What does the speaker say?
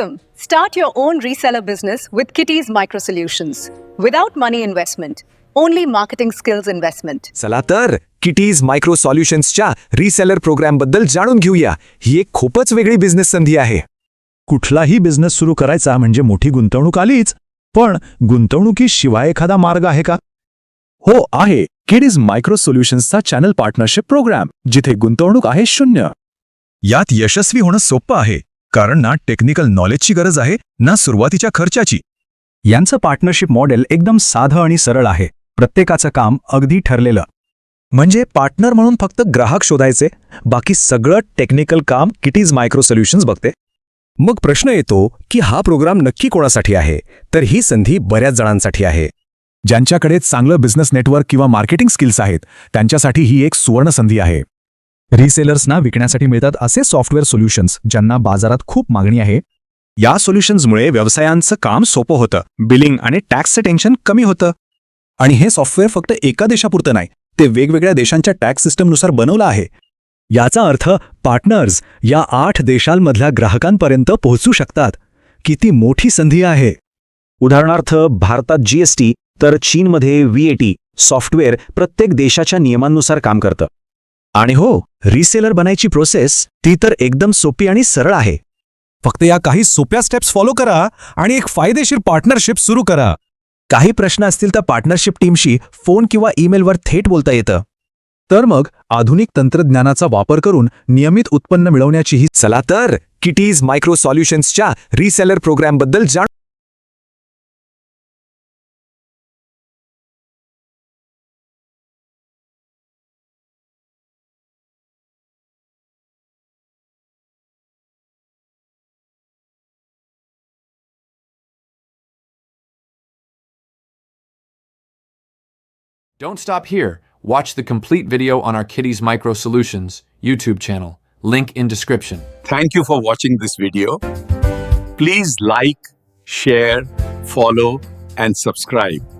Start your own reseller business with Kitty's Micro Solutions. Without money investment, only marketing skills investment. चला तर Kitties Micro सॉल्युशन्सच्या reseller प्रोग्रामबद्दल जाणून घेऊया. ही एक खूपच वेगळी बिझनेस संधी आहे. कुठलाही बिझनेस सुरू करायचा म्हणजे मोठी गुंतवणूक आलीच. पण गुंतवणुकीशिवाय एखादा मार्ग आहे का? हो आहे. किडीज मायक्रो सोल्युशन्सचा चॅनल पार्टनरशिप प्रोग्राम जिथे गुंतवणूक आहे शून्य. यात यशस्वी होणं सोपं आहे. कारण ना टेक्निकल नॉलेजची गरज आहे ना सुरुवातीच्या खर्चाची. यांचं पार्टनरशिप मॉडेल एकदम साधं आणि सरळ आहे. प्रत्येकाचं काम अगदी ठरलेलं. म्हणजे पार्टनर म्हणून फक्त ग्राहक शोधायचे बाकी सगळं टेक्निकल काम किटीज मायक्रो सोल्युशन्स बघते. मग प्रश्न येतो की हा प्रोग्राम नक्की कोणासाठी आहे तर ही संधी बऱ्याच जणांसाठी आहे. ज्यांच्याकडे चांगलं बिझनेस नेटवर्क किंवा मार्केटिंग स्किल्स आहेत त्यांच्यासाठी ही एक सुवर्ण संधी आहे. रिसेलर्सना विकण्यासाठी मिळतात असे सॉफ्टवेअर सोल्युशन्स ज्यांना बाजारात खूप मागणी आहे. या सोल्युशन्समुळे व्यवसायांचं काम सोपं होतं. बिलिंग आणि टॅक्सचं टेन्शन कमी होतं. आणि हे सॉफ्टवेअर फक्त एका देशापुरतं नाही ते वेगवेगळ्या देशांच्या टॅक्स सिस्टमनुसार बनवलं आहे. याचा अर्थ पार्टनर्स या आठ देशांमधल्या ग्राहकांपर्यंत पोहोचू शकतात. किती मोठी संधी आहे. उदाहरणार्थ भारतात जीएसटी तर चीनमध्ये व्हीएटी सॉफ्टवेअर प्रत्येक देशाच्या नियमांनुसार काम करतं. आणि हो रिसेलर बनायची प्रोसेस ती तर एकदम सोपी आणि सरळ आहे. फक्त या काही सोप्या स्टेप्स फॉलो करा आणि एक फायदेशीर पार्टनरशिप सुरू करा. काही प्रश्न असतील तर पार्टनरशिप टीमशी फोन किंवा ईमेलवर थेट बोलता येतं. तर मग आधुनिक तंत्रज्ञानाचा वापर करून नियमित उत्पन्न मिळवण्याची ही चला तर किटीज मायक्रो सॉल्युशन्सच्या रिसेलर प्रोग्रॅमबद्दल जाण Don't stop here. Watch the complete video on our Kitties Micro Solutions YouTube channel. Link in description. Thank you for watching this video. Please like, share, follow, and subscribe.